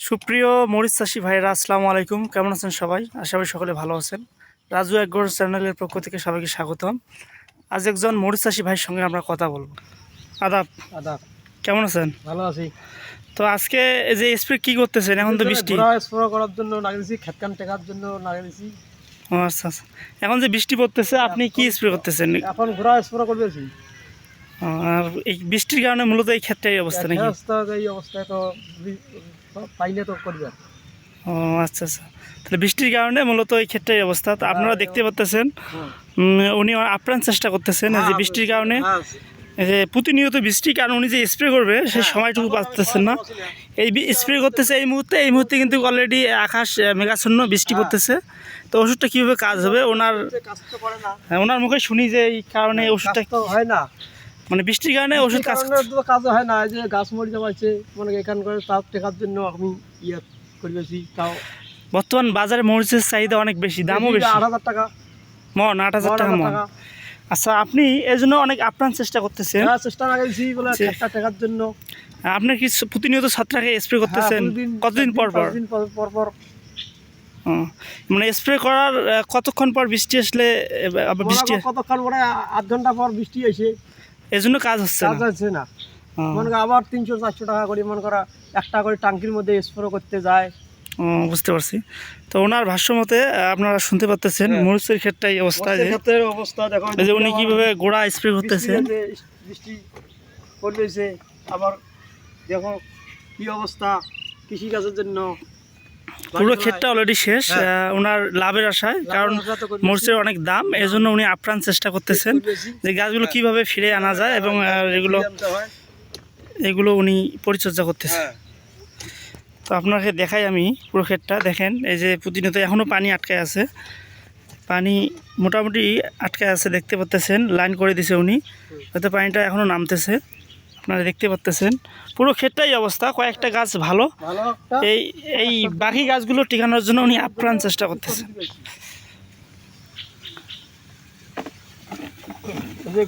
সুপ্রিয় মরিচ চাষি ভাইরা আসসালামু আলাইকুম। কেমন আছেন সবাই? আশা করি সকলে ভালো আছেন। রাজু একগর চ্যানেলের পক্ষ থেকে সবাইকে স্বাগতম। আজ একজন মরিচ চাষি ভাইয়ের সঙ্গে আমরা কথা বলব। আদাব। আদাব। কেমন আছেন? ভালো আছি। তো আজকে এই যে স্প্রে কি করতেছেন? এখন তো বৃষ্টি। স্প্রে করার জন্য লাগিয়েছি খেতকান টেকার জন্য লাগিয়েছি ও আচ্ছা আচ্ছা। এখন যে বৃষ্টি পড়তেছে আপনি কি স্প্রে করতেছেন? এখন ঘোড়া স্প্রে করবেছি আর এই বৃষ্টির কারণে মূলত এই ক্ষেত্রে এই অবস্থা নাকি এই অবস্থায় তো পাইলে তো করবে। ও আচ্ছা আচ্ছা। তাহলে বৃষ্টির কারণে মূলত এই ক্ষেত্রে অবস্থা। তো আপনারা দেখতে পাচ্তেছেন উম, উনি আপ্রাণ চেষ্টা করতেছেন যে বৃষ্টির কারণে। হ্যাঁ, যে প্রতিনিয়ত বৃষ্টির কারণে উনি যে স্প্রে করবে সেই সময়টুকু পাচ্তেছেন না। এই স্প্রে করতেছে এই মুহূর্তে এই মুহূর্তে কিন্তু অলরেডি আকাশ মেঘাচ্ছন্ন বৃষ্টি পড়তেছে। তো ওষুধটা কীভাবে কাজ হবে? ওনার হ্যাঁ, ওনার মুখে শুনি যে এই কারণে ওষুধটা হয় না। মানে বৃষ্টির কারণে ওষুধ কাজ তো কাজ হয় না যে গাছ মরে যাওয়াছে মানে এখান করে তার টেকার জন্য আমি ইয়ে করবেছি তাও বর্তমান বাজারে মরিচের চাহিদা অনেক বেশি দামও বেশি। আট হাজার টাকা। মন আট হাজার টাকা মন। আচ্ছা আপনি এই জন্য অনেক আপ্রাণ চেষ্টা করতেছেন। হ্যাঁ, চেষ্টা লাগাইছি বলে একটা টেকার জন্য। আপনি কি প্রতিনিয়ত ছত্রাকে স্প্রে করতেছেন? হ্যাঁ, কতদিন পর পর? দিন পর মানে স্প্রে করার কতক্ষণ পর বৃষ্টি আসলে বৃষ্টি কতক্ষণ পরে আধ ঘণ্টা পর বৃষ্টি এসে। এই জন্য কাজ হচ্ছে কাজ হচ্ছে না। মনে করো আবার তিনশো চারশো টাকা করে মনে করো একটা করে টাঙ্কির মধ্যে স্প্রে করতে যায়। বুঝতে পারছি। তো ওনার ভাষ্য মতে আপনারা শুনতে পাচ্তেছেন হ্যাঁ। মরিচের ক্ষেত্রে এই অবস্থা যে অবস্থা দেখো যে উনি কীভাবে গোড়া স্প্রে করতেছেন বৃষ্টি পড়বেছে আবার দেখো কী অবস্থা কৃষিকাজের জন্য। পুরো ক্ষেতটা অলরেডি শেষ হ্যাঁ। ওনার লাভের আশায় কারণ। মরিচের অনেক দাম এই জন্য উনি আপ্রাণ চেষ্টা করতেছেন যে গাছগুলো কীভাবে ফিরে আনা যায় এবং এগুলো এগুলো উনি পরিচর্যা করতেছে হ্যাঁ। তো আপনাকে দেখাই আমি পুরো ক্ষেতটা দেখেন এই যে প্রতিনিয়ত এখনও পানি আটকায় আছে। পানি মোটামুটি আটকায় আছে দেখতে পাচ্তেছেন লাইন করে দিছে উনি। হয়তো পানিটা এখনও নামতেছে। আপনারা দেখতে পাচ্তেছেন। পুরো ক্ষেতটাই অবস্থা কয়েকটা গাছ ভালো। এই এই বাকি গাছগুলো টিকানোর জন্য উনি আপ্রাণ চেষ্টা করতেছেন। এই